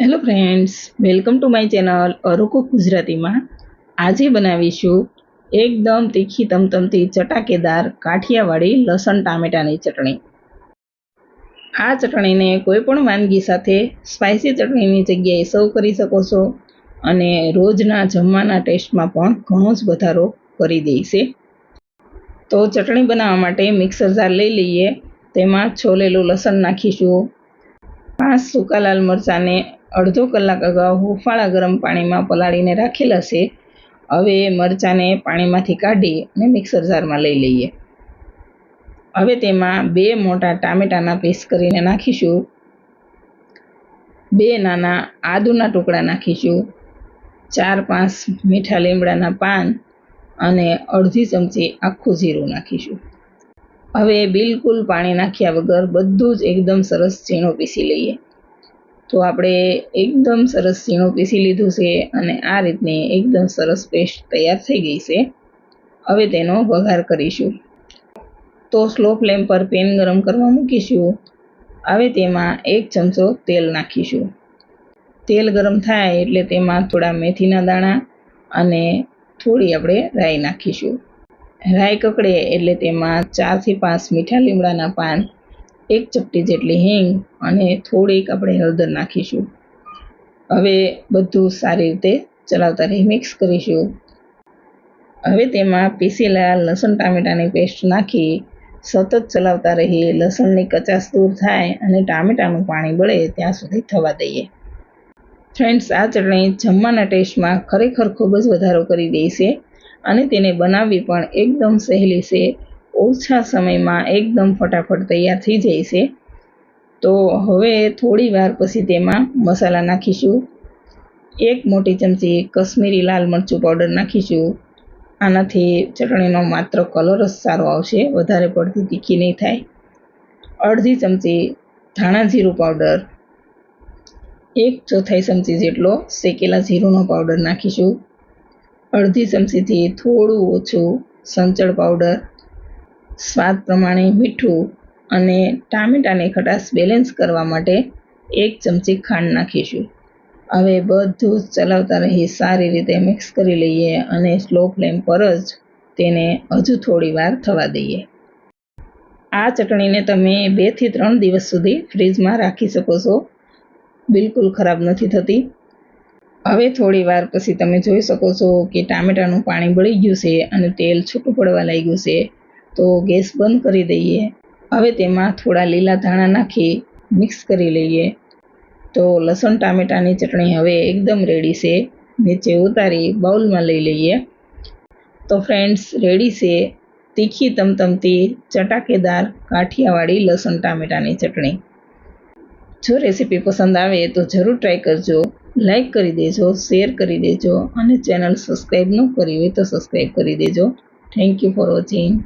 Hello friends welcome to my channel અરોકો ગુજરાતીમાં આજે બનાવીશું એકદમ તીખી તમતમતી ચટાકેદાર કાઠિયાવાડી લસણ ટામેટાની ચટણી. આ ચટણીને કોઈ પણ વાનગી સાથે સ્પાઇસી ચટણીની જગ્યાએ સર્વ કરી શકો છો અને રોજના જમવાના ટેસ્ટમાં પણ ઘણો જ વધારો કરી દેશે તો ચટણી બનાવવા માટે મિક્સર જાર લઈ લઈએ, તેમાં છોલેલું લસણ નાખીશું, પાંચ સૂકા લાલ મરચાંને અડધો કલાક અગાઉ હુંફાળા ગરમ પાણીમાં પલાળીને રાખેલા છે હવે મરચાંને પાણીમાંથી કાઢી અને મિક્સર જારમાં લઈ લઈએ. હવે તેમાં બે મોટા ટામેટાના પીસ કરીને નાખીશું. બે નાના આદુના ટુકડા નાખીશું. ચાર પાંચ મીઠા લીમડાના પાન અને અડધી ચમચી આખું જીરું નાખીશું. હવે બિલકુલ પાણી નાખ્યા વગર બધું જ એકદમ સરસ ઝીણો પીસી લઈએ. તો આપણે એકદમ સરસ ઝીણું પીસી લીધું છે અને આ રીતની એકદમ સરસ પેસ્ટ તૈયાર થઈ ગઈ છે. હવે તેનો વઘાર કરીશું. તો સ્લો ફ્લેમ પર પેન ગરમ કરવા મૂકીશું. હવે તેમાં એક ચમચો તેલ નાખીશું. તેલ ગરમ થાય એટલે તેમાં થોડા મેથીના દાણા અને થોડી આપણે રાઈ નાખીશું. રાઈ કકડે એટલે તેમાં ચારથી પાંચ મીઠા લીમડાના પાન એક ચપટી જેટલી હિંગ અને થોડીક આપણે હળદર નાખીશું. હવે બધું સારી રીતે ચલાવતા રહી, મિક્સ કરીશું. હવે તેમાં પીસેલા લસણ ટામેટાની પેસ્ટ નાખી, સતત ચલાવતા રહી, લસણની કચાશ દૂર થાય અને ટામેટાનું પાણી બળે ત્યાં સુધી થવા દઈએ. ફ્રેન્ડ્સ, આ ચટણી જમવાના ટેસ્ટમાં ખરેખર ખૂબ જ વધારો કરી દે છે અને તેને બનાવવી પણ એકદમ સહેલી છે. ઓછા સમયમાં એકદમ ફટાફટ તૈયાર થઈ જાય છે. તો હવે થોડી વાર પછી તેમાં મસાલા નાખીશું. એક મોટી ચમચી કશ્મીરી લાલ મરચું પાવડર નાખીશું. આનાથી ચટણીનો માત્ર કલર જ સારો આવશે, વધારે પડતી તીખી નહીં થાય. અડધી ચમચી ધાણા જીરું પાવડર એક ચોથાઈ ચમચી જેટલો શેકેલા જીરુંનો પાવડર નાખીશું. અડધી ચમચીથી થોડું ઓછું સંચળ પાવડર સ્વાદ પ્રમાણે મીઠું અને ટામેટાની ખટાશ બેલેન્સ કરવા માટે એક ચમચી ખાંડ નાખીશું. હવે બધું ચલાવતા રહી સારી રીતે મિક્સ કરી લઈએ અને સ્લો ફ્લેમ પર જ તેને હજુ થોડી વાર થવા દઈએ. આ ચટણીને તમે બેથી ત્રણ દિવસ સુધી ફ્રીજમાં રાખી શકો છો. બિલકુલ ખરાબ નથી થતી. હવે થોડી વાર પછી તમે જોઈ શકો છો કે ટામેટાનું પાણી બળી ગયું છે અને તેલ છૂટું પડવા લાગ્યું છે. તો ગેસ બંધ કરી દઈએ. હવે તેમાં થોડા લીલા ધાણા નાખી મિક્સ કરી લઈએ. તો લસણ, ટામેટાની ચટણી હવે એકદમ રેડી છે. નીચે ઉતારી બાઉલમાં લઈ લઈએ. તો ફ્રેન્ડ્સ રેડી છે. તીખી તમતમતી ચટાકેદાર કાઠિયાવાડી લસણ, ટામેટાની ચટણી. જો રેસીપી પસંદ આવે તો જરૂર ટ્રાય કરજો. લાઈક કરી દેજો શેર કરી દેજો અને ચેનલ સબસ્ક્રાઈબ ન કરી હોય તો સબસ્ક્રાઈબ કરી દેજો. Thank you for watching